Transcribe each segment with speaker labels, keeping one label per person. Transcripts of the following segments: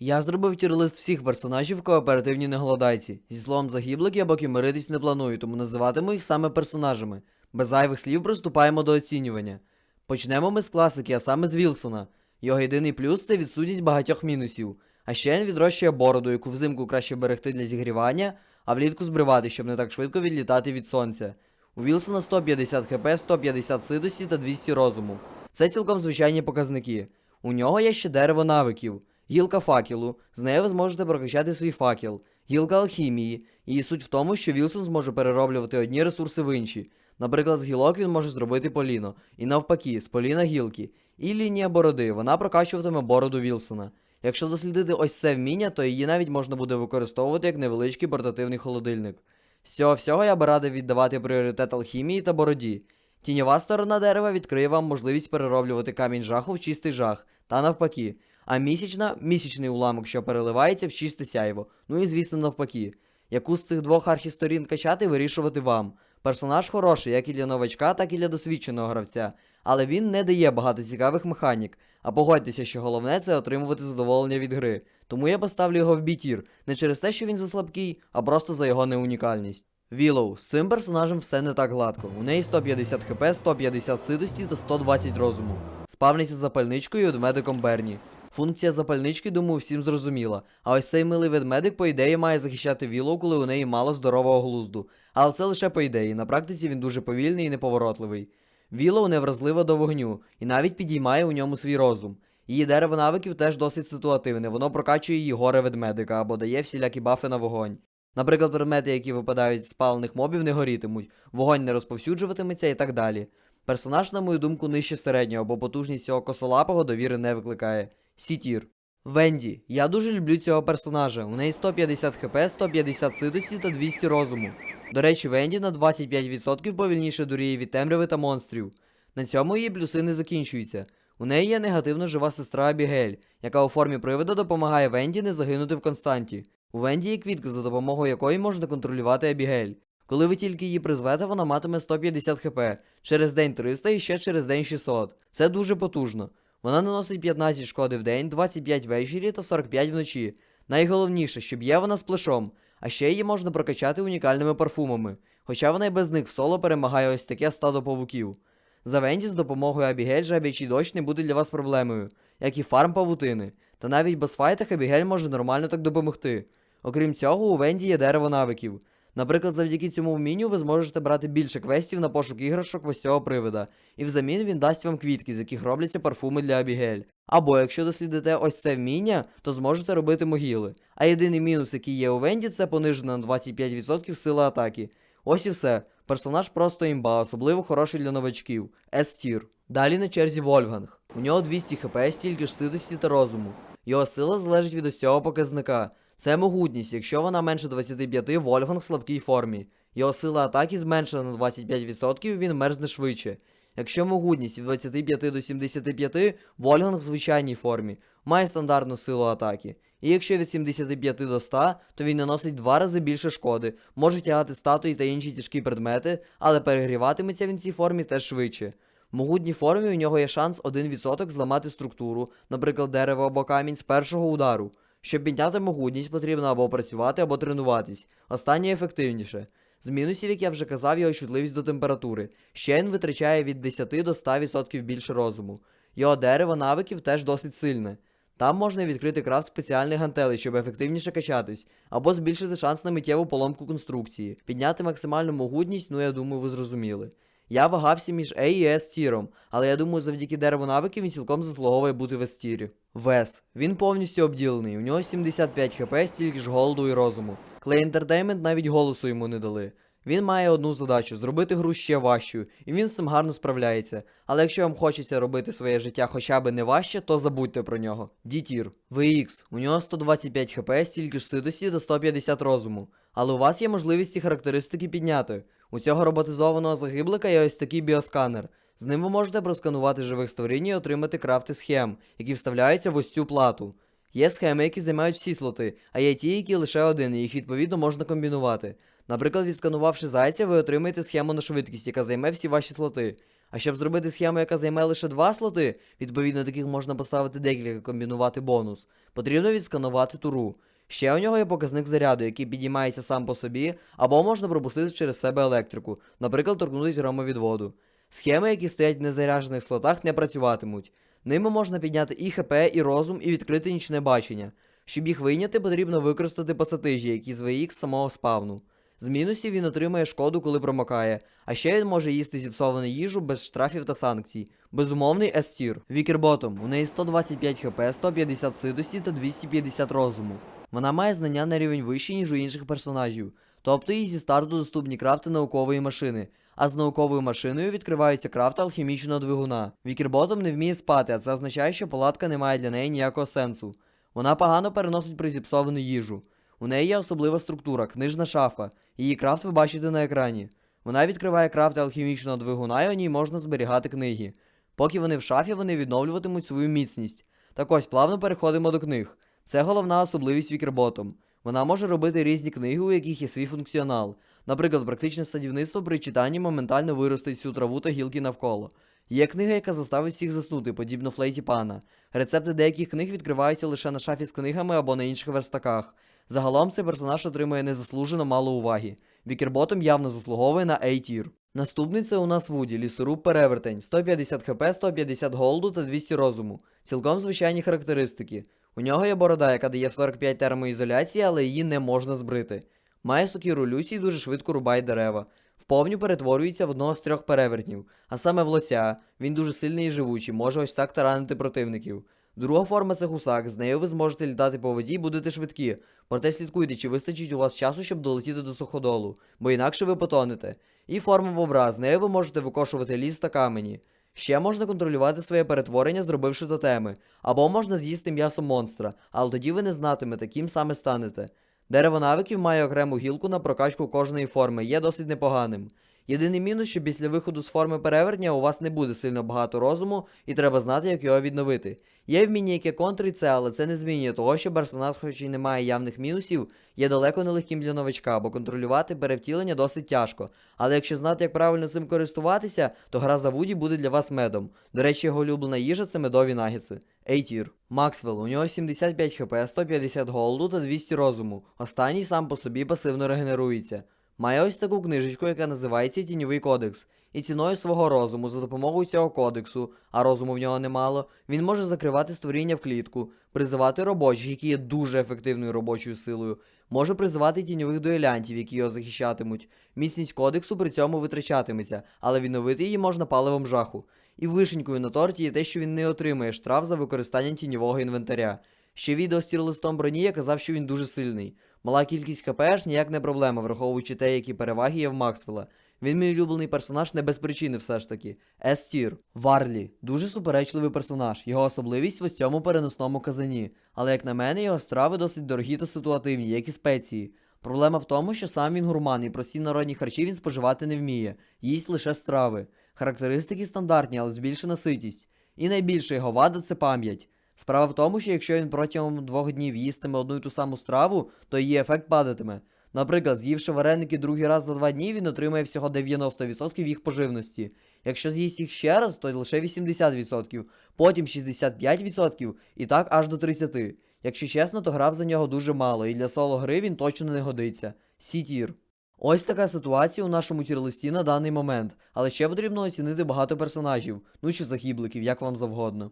Speaker 1: Я зробив тірлист всіх персонажів в кооперативній неголодайці. Зі словом загиблик я поки миритись не планую, тому називатиму їх саме персонажами. Без зайвих слів приступаємо до оцінювання. Почнемо ми з класики, а саме з Вілсона. Його єдиний плюс це відсутність багатьох мінусів. А ще він відрощує бороду, яку взимку краще берегти для зігрівання, а влітку збривати, щоб не так швидко відлітати від сонця. У Вілсона 150 хп, 150 ситості та 200 розуму. Це цілком звичайні показники. У нього є ще дерево навиків, гілка факелу, з нею ви зможете прокачати свій факел, гілка алхімії. Її суть в тому, що Вілсон зможе перероблювати одні ресурси в інші. Наприклад, з гілок він може зробити поліно, і навпаки, з поліна гілки. І лінія бороди, вона прокачуватиме бороду Вілсона. Якщо дослідити ось це вміння, то її навіть можна буде використовувати як невеличкий портативний холодильник. З цього всього я би радив віддавати пріоритет алхімії та бороді. Тіньова сторона дерева відкриє вам можливість перероблювати камінь жаху в чистий жах, та навпаки. А місячна місячний уламок, що переливається в чисте сяйво. Ну і звісно, навпаки. Яку з цих двох архісторін качати, вирішувати вам. Персонаж хороший, як і для новачка, так і для досвідченого гравця, але він не дає багато цікавих механік. А погодьтеся, що головне це отримувати задоволення від гри. Тому я поставлю його в бітір, не через те, що він заслабкий, а просто за його неунікальність. Вілоу, з цим персонажем все не так гладко. У неї 150 хп, 150 ситості та 120 розуму. Спавниться з запальничкою і ведмедиком Берні. Функція запальнички, думаю, всім зрозуміла. А ось цей милий ведмедик, по ідеї, має захищати Вілоу, коли у неї мало здорового глузду. Але це лише по ідеї. На практиці він дуже повільний і неповоротливий. Вілоу невразлива до вогню і навіть підіймає у ньому свій розум. Її дерево навиків теж досить ситуативне, воно прокачує її горе ведмедика або дає всілякі бафи на вогонь. Наприклад, предмети, які випадають з спалених мобів, не горітимуть, вогонь не розповсюджуватиметься і так далі. Персонаж, на мою думку, нижче середнього, бо потужність цього косолапого довіри не викликає. Сітір. Венді. Я дуже люблю цього персонажа. У неї 150 хп, 150 ситості та 200 розуму. До речі, Венді на 25% повільніше дуріє від темряви та монстрів. На цьому її плюси не закінчуються. У неї є негативно жива сестра Абігель, яка у формі привида допомагає Венді не загинути в константі. У Венді є квітка, за допомогою якої можна контролювати Абігель. Коли ви тільки її призвете, вона матиме 150 хп, через день 300 і ще через день 600. Це дуже потужно. Вона наносить 15 шкоди в день, 25 ввечері та 45 вночі. Найголовніше, що б'є вона з плешом, а ще її можна прокачати унікальними парфумами, хоча вона й без них в соло перемагає ось таке стадо павуків. За Венді з допомогою Абігель жаб'ячий дощ не буде для вас проблемою, як і фарм павутини. Та навіть без файтах Абігель може нормально так допомогти. Окрім цього, у Венді є дерево навиків. Наприклад, завдяки цьому вмінню ви зможете брати більше квестів на пошук іграшок ось цього привида, і взамін він дасть вам квітки, з яких робляться парфуми для Абігель. Або якщо дослідите ось це вміння, то зможете робити могили. А єдиний мінус, який є у Венді, це понижена на 25% сила атаки. Ось і все. Персонаж просто імба, особливо хороший для новачків. S-тір. Далі на черзі Вольфганг. У нього 200 хп, стільки ж ситості та розуму. Його сила залежить від ось цього показника. Це могутність, якщо вона менше 25, Вольфганг в слабкій формі. Його сила атаки зменшена на 25%, він мерзне швидше. Якщо могутність від 25 до 75, Вольганг в звичайній формі, має стандартну силу атаки. І якщо від 75 до 100, то він наносить два рази більше шкоди, може тягати статуї та інші тяжкі предмети, але перегріватиметься він в цій формі теж швидше. В могутній формі у нього є шанс 1% зламати структуру, наприклад, дерево або камінь з першого удару. Щоб підняти могутність, потрібно або працювати, або тренуватись. Останнє ефективніше. З мінусів, як я вже казав, його чутливість до температури. Ще він витрачає від 10 до 100% більше розуму. Його дерево навиків теж досить сильне. Там можна відкрити крафт спеціальних гантелей, щоб ефективніше качатись, або збільшити шанс на миттєву поломку конструкції, підняти максимальну могутність, ну я думаю, ви зрозуміли. Я вагався між A і S тіром, але я думаю, завдяки дереву навиків він цілком заслуговує бути в S тірі. Вес. Він повністю обділений, у нього 75 хп, стільки ж голоду і розуму. Clay Entertainment навіть голосу йому не дали. Він має одну задачу зробити гру ще важчою, і він з цим гарно справляється. Але якщо вам хочеться робити своє життя хоча б не важче, то забудьте про нього. Дітір. VX. У нього 125 хп, стільки ж ситості та 150 розуму. Але у вас є можливість ці характеристики підняти. У цього роботизованого загиблика є ось такий біосканер. З ним ви можете просканувати живих створінь і отримати крафти схем, які вставляються в ось цю плату. Є схеми, які займають всі слоти, а є ті, які лише один, і їх відповідно можна комбінувати. Наприклад, відсканувавши зайця, ви отримаєте схему на швидкість, яка займе всі ваші слоти. А щоб зробити схему, яка займе лише два слоти, відповідно таких можна поставити декілька комбінувати бонус, потрібно відсканувати туру. Ще у нього є показник заряду, який підіймається сам по собі, або можна пропустити через себе електрику, наприклад, торкнутися громовідводу. Схеми, які стоять в незаряджених слотах, не працюватимуть. Ними можна підняти і ХП, і розум, і відкрити нічне бачення. Щоб їх вийняти, потрібно використати пасатижі, які з VX самого спавну. З мінусів він отримає шкоду, коли промокає, а ще він може їсти зіпсовану їжу без штрафів та санкцій. Безумовний S-тір. Вікерботом. У неї 125 хп, 150 ситості та 250 розуму. Вона має знання на рівень вищий, ніж у інших персонажів. Тобто їй зі старту доступні крафти наукової машини, а з науковою машиною відкриваються крафти алхімічного двигуна. Вікерботом не вміє спати, а це означає, що палатка не має для неї ніякого сенсу. Вона погано переносить призіпсовану їжу. У неї є особлива структура, книжна шафа. Її крафт ви бачите на екрані. Вона відкриває крафти алхімічного двигуна, і у ній можна зберігати книги. Поки вони в шафі, вони відновлюватимуть свою міцність. Так ось плавно переходимо до книг. Це головна особливість Вікерботом. Вона може робити різні книги, у яких є свій функціонал. Наприклад, практичне садівництво при читанні моментально виростить всю траву та гілки навколо. Є книга, яка заставить всіх заснути, подібно флейті пана. Рецепти деяких книг відкриваються лише на шафі з книгами або на інших верстаках. Загалом цей персонаж отримує незаслужено мало уваги. Вікерботом явно заслуговує на A-тір. Наступний це у нас Вуді, лісоруб перевертень, 150 хп, 150 голду та 200 розуму. Цілком звичайні характеристики. У нього є борода, яка дає 45 термоізоляції, але її не можна збрити. Має сокіру Люсі і дуже швидко рубає дерева. Вповню перетворюється в одного з трьох перевертнів, а саме в лося. Він дуже сильний і живучий, може ось так таранити противників. Друга форма це гусак, з нею ви зможете літати по воді і будете швидкі. Проте слідкуйте, чи вистачить у вас часу, щоб долетіти до суходолу, бо інакше ви потонете. І форма бобра, з нею ви можете викошувати ліс та камені. Ще можна контролювати своє перетворення, зробивши тотеми, або можна з'їсти м'ясо монстра, але тоді ви не знатимете, ким саме станете. Дерево навиків має окрему гілку на прокачку кожної форми, є досить непоганим. Єдиний мінус, що після виходу з форми перевертня у вас не буде сильно багато розуму, і треба знати, як його відновити. Є вміння, яке контрить це, але це не змінює того, що персонаж, хоч і не має явних мінусів, є далеко не легким для новачка, бо контролювати перевтілення досить тяжко. Але якщо знати, як правильно цим користуватися, то гра за Вуді буде для вас медом. До речі, його улюблена їжа це медові нагетси. Ейтір. Максвелл, у нього 75 хп, 150 голду та 200 розуму. Останній сам по собі пасивно регенерується. Має ось таку книжечку, яка називається Тіньовий кодекс. І ціною свого розуму за допомогою цього кодексу, а розуму в нього немало, він може закривати створіння в клітку, призивати робочих, які є дуже ефективною робочою силою, може призивати тіньових дуелянтів, які його захищатимуть. Міцність кодексу при цьому витрачатиметься, але відновити її можна паливом жаху. І вишенькою на торті є те, що він не отримає штраф за використання тіньового інвентаря. Ще відео з тірлистом броні я казав, що він дуже сильний. Мала кількість КП ж ніяк не проблема, враховуючи те, які переваги є в Максвелла. Він мій улюблений персонаж не без причини все ж таки. С-тір. Варлі. Дуже суперечливий персонаж. Його особливість в ось цьому переносному казані. Але як на мене, його страви досить дорогі та ситуативні, як і спеції. Проблема в тому, що сам він гурман і прості народні харчі він споживати не вміє, їсть лише страви. Характеристики стандартні, але збільшена ситість. І найбільша його вада це пам'ять. Справа в тому, що якщо він протягом двох днів їстиме одну і ту саму страву, то її ефект падатиме. Наприклад, з'ївши вареники другий раз за два дні, він отримає всього 90% їх поживності. Якщо з'їсть їх ще раз, то лише 80%, потім 65% і так аж до 30%. Якщо чесно, то грав за нього дуже мало, і для соло гри він точно не годиться. Сітір. Ось така ситуація у нашому тірлисті на даний момент, але ще потрібно оцінити багато персонажів, ну чи захибликів, як вам завгодно.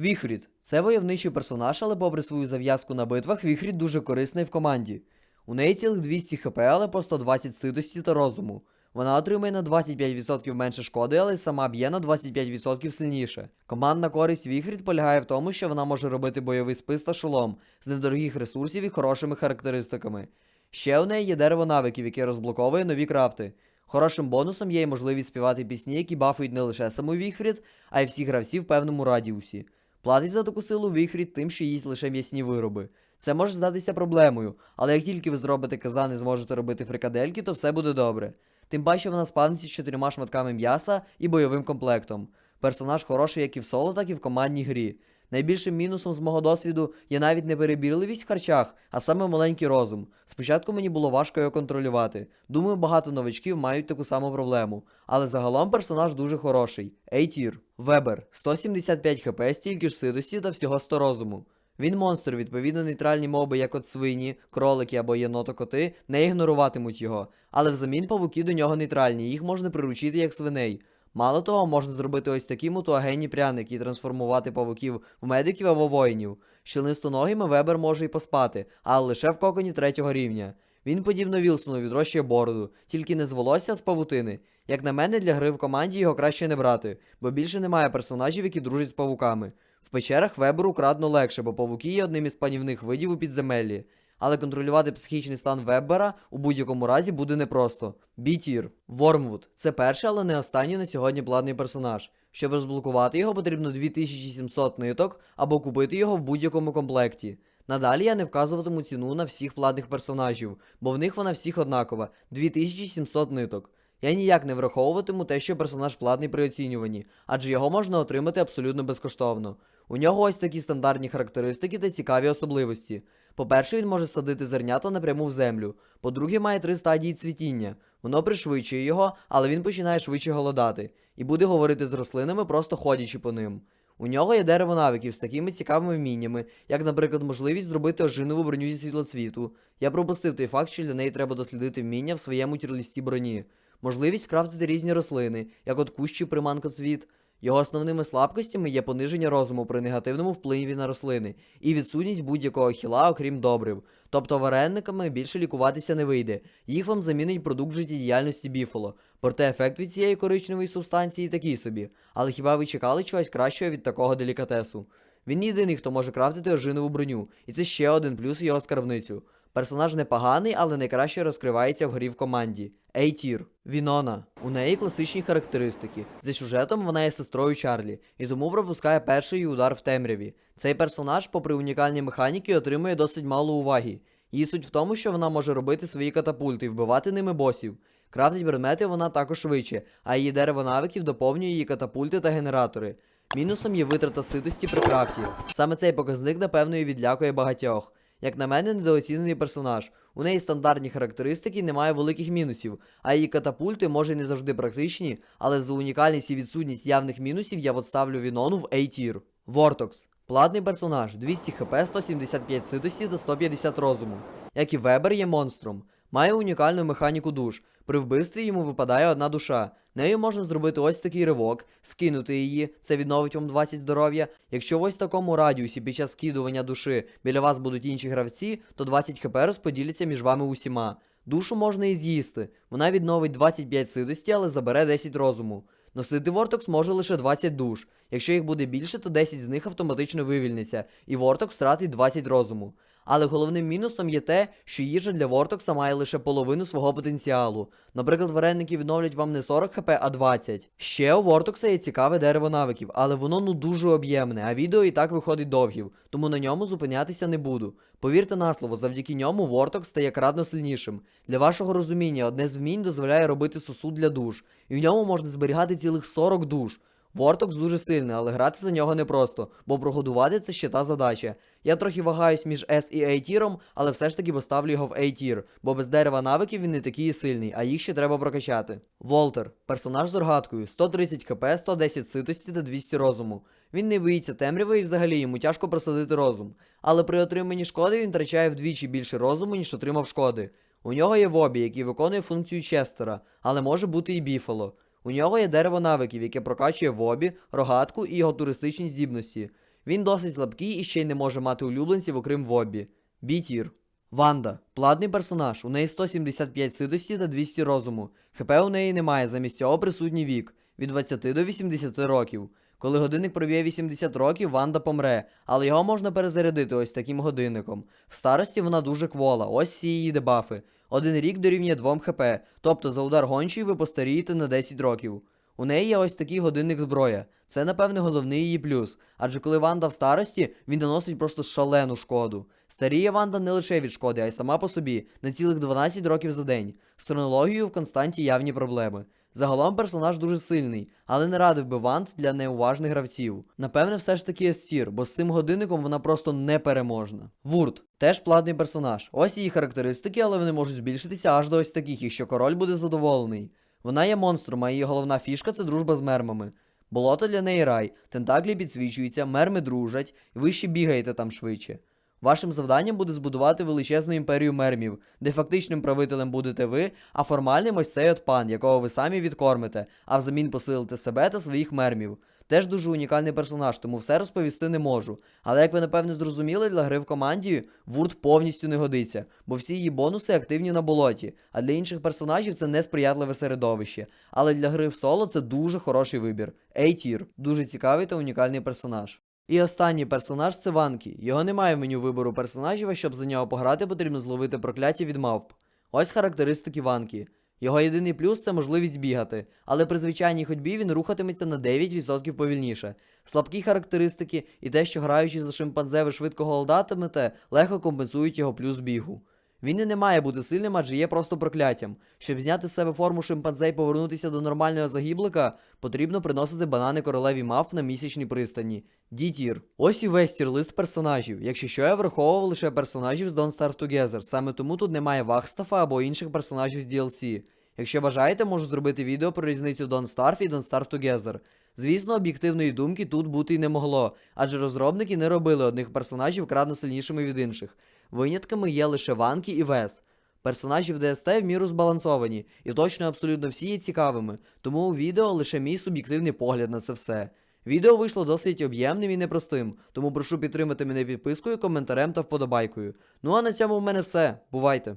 Speaker 1: Віхрід це войовничий персонаж, але попри свою зав'язку на битвах, Віхрід дуже корисний в команді. У неї цілих 200 хп, але по 120 ситості та розуму. Вона отримує на 25% менше шкоди, але сама б'є на 25% сильніше. Командна користь Віхрід полягає в тому, що вона може робити бойовий спис та шолом з недорогих ресурсів і хорошими характеристиками. Ще у неї є дерево навиків, яке розблоковує нові крафти. Хорошим бонусом є й можливість співати пісні, які бафують не лише саму Віхфрід, а й всіх гравців в певному радіусі. Платить за таку силу Віхфрід тим, що їсть лише м'ясні вироби. Це може здатися проблемою, але як тільки ви зробите казан і зможете робити фрикадельки, то все буде добре. Тим паче вона спавниться з чотирма шматками м'яса і бойовим комплектом. Персонаж хороший як і в соло, так і в командній грі. Найбільшим мінусом з мого досвіду є навіть не перебірливість в харчах, а саме маленький розум. Спочатку мені було важко його контролювати. Думаю, багато новачків мають таку саму проблему. Але загалом персонаж дуже хороший. A-тір. Вебер 175 хп, стільки ж ситості та всього 100 розуму. Він монстр, відповідно, нейтральні моби, як от свині, кролики або єнотокоти, не ігноруватимуть його. Але взамін павуки до нього нейтральні, їх можна приручити як свиней. Мало того, можна зробити ось такі мутуагенні пряники і трансформувати павуків в медиків або воїнів. Щелинстоногими Вебер може і поспати, але лише в коконі третього рівня. Він, подібно Вілсону, відрощує бороду, тільки не з волосся, а з павутини. Як на мене, для гри в команді його краще не брати, бо більше немає персонажів, які дружать з павуками. В печерах Веберу кратно легше, бо павуки є одним із панівних видів у підземеллі. Але контролювати психічний стан Вебера у будь-якому разі буде непросто. Бітір. Вормвуд. Це перший, але не останній на сьогодні платний персонаж. Щоб розблокувати його, потрібно 2700 ниток або купити його в будь-якому комплекті. Надалі я не вказуватиму ціну на всіх платних персонажів, бо в них вона всіх однакова 2700 ниток. Я ніяк не враховуватиму те, що персонаж платний при оцінюванні, адже його можна отримати абсолютно безкоштовно. У нього ось такі стандартні характеристики та цікаві особливості. По-перше, він може садити зернята напряму в землю. По-друге, має три стадії цвітіння. Воно пришвидшує його, але він починає швидше голодати і буде говорити з рослинами, просто ходячи по ним. У нього є дерево навиків з такими цікавими вміннями, як, наприклад, можливість зробити ожинову броню зі світлоцвіту. Я пропустив той факт, що для неї треба дослідити вміння в своєму тірлісті броні. Можливість крафтити різні рослини, як от кущі приманкоцвіт. Його основними слабкостями є пониження розуму при негативному впливі на рослини і відсутність будь-якого хіла, окрім добрив. Тобто варениками більше лікуватися не вийде. Їх вам замінить продукт життєдіяльності біфоло. Проте ефект від цієї коричневої субстанції такий собі. Але хіба ви чекали чогось кращого від такого делікатесу? Він єдиний, хто може крафтити ожинову броню, і це ще один плюс його скарбницю. Персонаж непоганий, але найкраще розкривається в грі в команді. A-тір. Вінона. У неї класичні характеристики. За сюжетом вона є сестрою Чарлі, і тому пропускає перший удар в темряві. Цей персонаж, попри унікальні механіки, отримує досить мало уваги. Її суть в тому, що вона може робити свої катапульти і вбивати ними босів. Крафтить предмети вона також швидше, а її дерево навиків доповнює її катапульти та генератори. Мінусом є витрата ситості при крафті. Саме цей показник, напевно, і відлякує багатьох. Як на мене, недооцінений персонаж. У неї стандартні характеристики, немає великих мінусів, а її катапульти може не завжди практичні, але за унікальність і відсутність явних мінусів я поставлю Вінону в A-тір. Вортокс. Платний персонаж, 200 хп, 175 ситості та 150 розуму. Як і Вебер є монстром. Має унікальну механіку душ. При вбивстві йому випадає одна душа. Нею можна зробити ось такий ривок, скинути її, це відновить вам 20 здоров'я. Якщо в ось такому радіусі під час скидування душі біля вас будуть інші гравці, то 20 хп розподіляться між вами усіма. Душу можна і з'їсти. Вона відновить 25 ситості, але забере 10 розуму. Носити Вортокс може лише 20 душ. Якщо їх буде більше, то 10 з них автоматично вивільниться, і Вортокс втратить 20 розуму. Але головним мінусом є те, що їжа для Вортокса має лише половину свого потенціалу. Наприклад, вареники відновлять вам не 40 хп, а 20. Ще у Вортокса є цікаве дерево навиків, але воно ну дуже об'ємне, а відео і так виходить довгів, тому на ньому зупинятися не буду. Повірте на слово, завдяки ньому Вортокс стає кратно сильнішим. Для вашого розуміння, одне з вмінь дозволяє робити сосуд для душ, і в ньому можна зберігати цілих 40 душ. Вортокс дуже сильний, але грати за нього непросто, бо прогодувати це ще та задача. Я трохи вагаюсь між S і A тіром, але все ж таки поставлю його в A тір, бо без дерева навиків він не такий сильний, а їх ще треба прокачати. Волтер, персонаж з рогаткою, 130 кп, 110 ситості та 200 розуму. Він не боїться темряви і взагалі йому тяжко просадити розум. Але при отриманні шкоди він втрачає вдвічі більше розуму, ніж отримав шкоди. У нього є Вобі, який виконує функцію Честера, але може бути і Біфало. У нього є дерево навиків, яке прокачує вобі, рогатку і його туристичні здібності. Він досить слабкий і ще й не може мати улюбленців, окрім вобі. Бітір. Ванда. Платний персонаж. У неї 175 ситості та 200 розуму. ХП у неї немає, замість цього присутній вік від 20 до 80 років. Коли годинник проб'є 80 років, Ванда помре, але його можна перезарядити ось таким годинником. В старості вона дуже квола, ось всі її дебафи. Один рік дорівнює 2 хп, тобто за удар гончий ви постарієте на 10 років. У неї є ось такий годинник зброя. Це, напевне, головний її плюс. Адже коли Ванда в старості, він наносить просто шалену шкоду. Старіє Ванда не лише від шкоди, а й сама по собі на цілих 12 років за день. З хронологією в константі явні проблеми. Загалом персонаж дуже сильний, але не радив би вант для неуважних гравців. Напевне, все ж таки Естір, бо з цим годинником вона просто непереможна. Вурт теж платний персонаж. Ось її характеристики, але вони можуть збільшитися аж до ось таких, якщо король буде задоволений. Вона є монстром, а її головна фішка це дружба з мермами. Болото для неї рай, тентаклі підсвічуються, мерми дружать, ви ще бігаєте там швидше. Вашим завданням буде збудувати величезну імперію мермів, де фактичним правителем будете ви, а формальним ось цей от пан, якого ви самі відкормите, а взамін посилите себе та своїх мермів. Теж дуже унікальний персонаж, тому все розповісти не можу. Але як ви напевне зрозуміли, для гри в команді Вурт повністю не годиться, бо всі її бонуси активні на болоті, а для інших персонажів це несприятливе середовище. Але для гри в соло це дуже хороший вибір. A-тір. Дуже цікавий та унікальний персонаж. І останній персонаж це Ванкі. Його немає в меню вибору персонажів, а щоб за нього пограти, потрібно зловити прокляття від мавп. Ось характеристики Ванкі. Його єдиний плюс це можливість бігати, але при звичайній ходьбі він рухатиметься на 9% повільніше. Слабкі характеристики і те, що граючи за шимпанзе ви швидко голодатимете, легко компенсують його плюс бігу. Він і не має бути сильним, адже є просто прокляттям. Щоб зняти з себе форму шимпанзе і повернутися до нормального загіблика, потрібно приносити банани королеві мавп на місячній пристані. Дітір. Ось і весь тір-лист персонажів. Якщо що, я враховував лише персонажів з Don't Starve Together, саме тому тут немає Вахстафа або інших персонажів з DLC. Якщо бажаєте, можу зробити відео про різницю Don't Starve і Don't Starve Together. Звісно, об'єктивної думки тут бути й не могло, адже розробники не робили одних персонажів кратно сильнішими від інших. Винятками є лише Ванкі і Вес. Персонажі в ДСТ в міру збалансовані, і точно абсолютно всі є цікавими, тому у відео лише мій суб'єктивний погляд на це все. Відео вийшло досить об'ємним і непростим, тому прошу підтримати мене підпискою, коментарем та вподобайкою. Ну а на цьому в мене все. Бувайте!